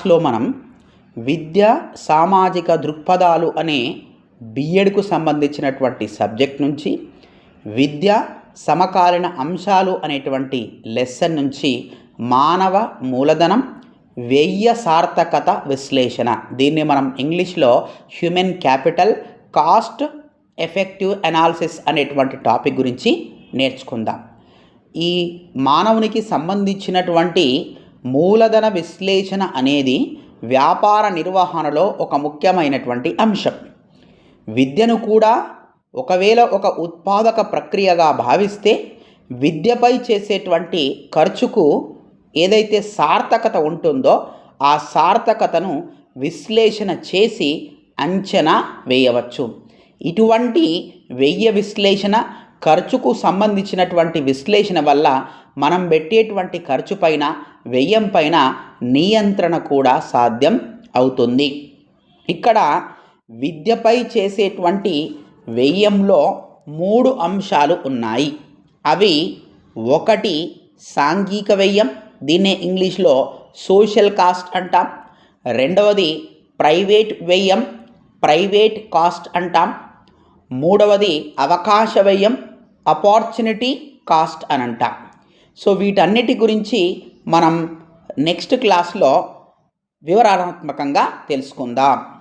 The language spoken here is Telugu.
క్లాస్లో మనం విద్య సామాజిక దృక్పథాలు అనే బిఎడ్కు సంబంధించినటువంటి సబ్జెక్ట్ నుంచి విద్య సమకాలీన అంశాలు అనేటువంటి లెసన్ నుంచి మానవ మూలధనం వ్యయ సార్థకత విశ్లేషణ. దీన్ని మనం ఇంగ్లీష్లో human capital cost effective analysis అనేటువంటి టాపిక్ గురించి నేర్చుకుందాం. ఈ మానవునికి సంబంధించినటువంటి మూలధన విశ్లేషణ అనేది వ్యాపార నిర్వహణలో ఒక ముఖ్యమైనటువంటి అంశం. విద్యను కూడా ఒకవేళ ఒక ఉత్పాదక ప్రక్రియగా భావిస్తే విద్యపై చేసేటువంటి ఖర్చుకు ఏదైతే సార్థకత ఉంటుందో ఆ సార్థకతను విశ్లేషణ చేసి అంచనా వేయవచ్చు. ఇటువంటి వెయ్య విశ్లేషణ ఖర్చుకు సంబంధించినటువంటి విశ్లేషణ వల్ల మనం పెట్టేటువంటి ఖర్చు పైన వ్యయం పైన నియంత్రణ కూడా సాధ్యం అవుతుంది. ఇక్కడ విద్యపై చేసేటువంటి వ్యయంలో మూడు అంశాలు ఉన్నాయి. అవి ఒకటి సాంఘిక వ్యయం దీన్నే ఇంగ్లీష్లో సోషల్ కాస్ట్ అంటాం. రెండవది ప్రైవేట్ వ్యయం ప్రైవేట్ కాస్ట్ అంటాం. మూడవది అవకాశ వ్యయం అపార్చునిటీ కాస్ట్ అని అంటాం సో వీటన్నిటి గురించి మనం నెక్స్ట్ క్లాస్లో వివరణాత్మకంగా తెలుసుకుందాం.